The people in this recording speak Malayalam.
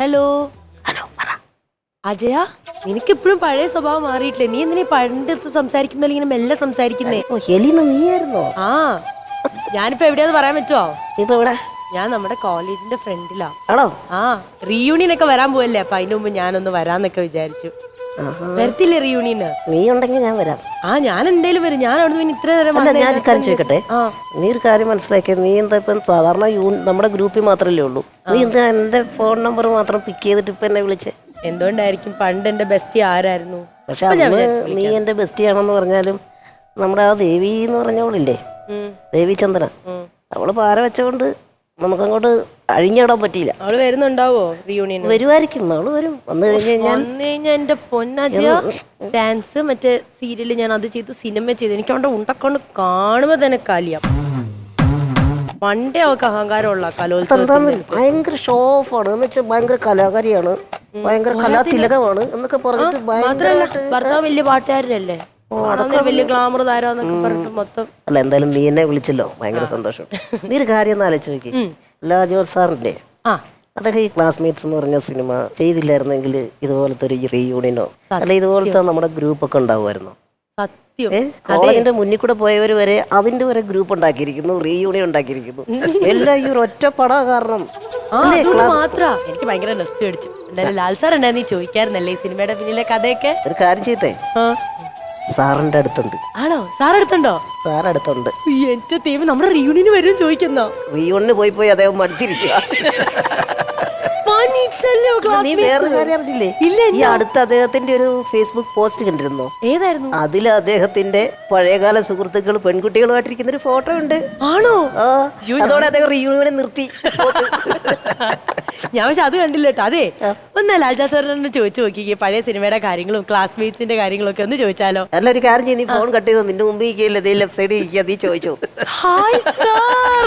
ഹലോ. ഹലോ അജയ നിനക്ക് ഇപ്പോഴും പഴയ സ്വഭാവം മാറിയിട്ടില്ല? നീ എന്തിനാ പണ്ടത്ത് സംസാരിക്കുന്ന ഇങ്ങനെ മെല്ലെ സംസാരിക്കുന്നേ? ഓ നീയായിരുന്നോ? ആ ഞാനിപ്പോ എവിടെയാന്ന് പറയാൻ പറ്റുമോ ഇപ്പൊ ഇവിടെ ഞാൻ നമ്മുടെ കോളേജിന്റെ ഫ്രണ്ടിലാ. ആണോ? ആ റീയൂണിയൻ ഒക്കെ വരാൻ പോവല്ലേ? അപ്പൊ അതിന് മുമ്പ് ഞാനൊന്ന് വരാന്നൊക്കെ വിചാരിച്ചു. വരത്തില്ലേ റീയൂണിയന്? നീ ഉണ്ടെങ്കിൽ ഞാൻ വരാം. ആ ഞാൻ എന്തേലും വരും. ഞാൻ അവിടെ നിന്ന് ഇത്ര നേരം അല്ല ഞാൻ ഒരു കാര്യം ചോദിക്കട്ടെ? നീ ഒരു കാര്യം മനസ്സിലാക്കിയ നീ എന്താ ഇപ്പം സാധാരണ യൂൺ നമ്മുടെ ഗ്രൂപ്പിൽ മാത്രമല്ലേ ഉള്ളൂ? നീ എന്താ എന്റെ ഫോൺ നമ്പർ മാത്രം പിക്ക് ചെയ്തിട്ട് ഇപ്പൊ എന്നെ വിളിച്ചേ? എന്തുകൊണ്ടായിരിക്കും പണ്ട് എന്റെ ബെസ്റ്റി ആരായിരുന്നു? പക്ഷെ അന്ന് നീ എന്റെ ബെസ്റ്റി ആണെന്ന് പറഞ്ഞാലും നമ്മുടെ ആ ദേവി എന്ന് പറഞ്ഞവളില്ലേ ദേവി ചന്ദന. ഉം. അവൾ പാര വെച്ചോണ്ട് നമുക്കങ്ങോട്ട് അഴിഞ്ഞിടാൻ പറ്റിയില്ല. അവൾ വരുന്നുണ്ടാവോ റിയൂണിയൻ വരുമായിരിക്കും അവൾ വരും. വന്നു കഴിഞ്ഞ് കഴിഞ്ഞാൽ വന്നു കഴിഞ്ഞാൽ എന്റെ പൊന്നാജിയ ഡാൻസ് മറ്റേ സീരിയൽ ഞാൻ അത് ചെയ്തു സിനിമ ചെയ്തു എനിക്ക് അവിടെ ഉണ്ടക്കൊണ്ട് കാണുമ്പോ തന്നെ കാലിയാം. പണ്ടേ അവൾക്ക് അഹങ്കാരമുള്ള കലോത്സവം എന്താന്ന് ഭയങ്കര ഷോ ആണ്. എന്ന് വെച്ചാൽ ഭയങ്കര കലാകാരിയാണ്. ഭയങ്കര കലാതിലകമാണ് എന്നൊക്കെ പറഞ്ഞിട്ട് മാത്രല്ല ഭർത്താവ് വലിയ പാട്ടുകാരനല്ലേ? അതൊക്കെ വലിയ ഗ്ലാമർ താരാന്നൊക്കെ പറഞ്ഞിട്ട് മൊത്തം അല്ല എന്തായാലും നീ എന്നെ വിളിച്ചല്ലോ. ഭയങ്കര സന്തോഷം. നീ ഒരു കാര്യം ഒന്ന് ആലോചിച്ച് നോക്കി. ലാജോർ സാറിന്റെ ആ. അതൊക്കെ ഈ ക്ലാസ്മേറ്റ്സ് എന്ന് പറഞ്ഞ സിനിമ ചെയ്തില്ലായിരുന്നെങ്കിൽ ഇതുപോലത്തെ ഒരു റീയൂണിയനോ അല്ല ഇതുപോലത്തെ നമ്മുടെ ഗ്രൂപ്പ് ഒക്കെ ഉണ്ടാവുമായിരുന്നു? കോളേജിന്റെ മുന്നിൽ കൂടെ പോയവർ വരെ അതിന്റെ വരെ ഗ്രൂപ്പ് ഉണ്ടാക്കിയിരിക്കുന്നു റീയൂണിയൻ ഉണ്ടാക്കിയിരിക്കുന്നു. എല്ലാം ഈ ഒരു ഒറ്റ പട കാരണം. എനിക്ക് ഭയങ്കര നെസ്റ്റ് അടിച്ചു. എന്തായാലും ലാൽ സാർ ഉണ്ടായിരുന്നു നീ ചോദിക്കാറുന്നല്ലേ ഈ സിനിമയുടെ പിന്നിലെ കഥയൊക്കെ? ഒരു കാര്യം ചെയ്തേ. സാറിന്റെ അടുത്തുണ്ട്. ആണോ? സാർ അടുത്തുണ്ടോ സാർ അടുത്തുണ്ട് എന്റെ തീവ് നമ്മുടെ റീയൂണിയന് വരും ചോദിക്കുന്നോ? റീയൂണിന് പോയി പോയി അദ്ദേഹം മടുത്തിരിക്കുക അടുത്ത് നീ classmate. കാര്യം അറിഞ്ഞില്ലേ? ഇല്ല, ഈ അടുത്ത് അദ്ദേഹത്തിന്റെ ഒരു ഫേസ്ബുക്ക് പോസ്റ്റ് കണ്ടിരുന്നോ? ഏതായിരുന്നു? അതിൽ അദ്ദേഹത്തിന്റെ പഴയകാല സുഹൃത്തുക്കൾ പെൺകുട്ടികളുമായിട്ടിരിക്കുന്ന ഒരു ഫോട്ടോ ഉണ്ട്. ആണോ? ആ അതോടെ അദ്ദേഹം റീയൂണിയനെ നിർത്തി. ഞാൻ പക്ഷെ അത് കണ്ടില്ല കേട്ടോ. അതെ ഒന്ന് ലാൽജാ സാറിനൊന്ന് ചോദിച്ചു നോക്കിക്കേ. പഴയ സിനിമയുടെ കാര്യങ്ങളും ക്ലാസ്മേറ്റ്സിന്റെ കാര്യങ്ങളൊക്കെ ഒന്ന് ചോദിച്ചാലോ? അല്ല ഒരു കാര്യം ചെയ്യുന്ന നീ ഫോൺ കട്ട് ചെയ്തോ? നിന്റെ മുമ്പ് ഇരിക്കുകയല്ലേ? ലെഫ്റ്റ് സൈഡിൽ ഇരിക്കുക നീ ചോദിച്ചോ. Hi sir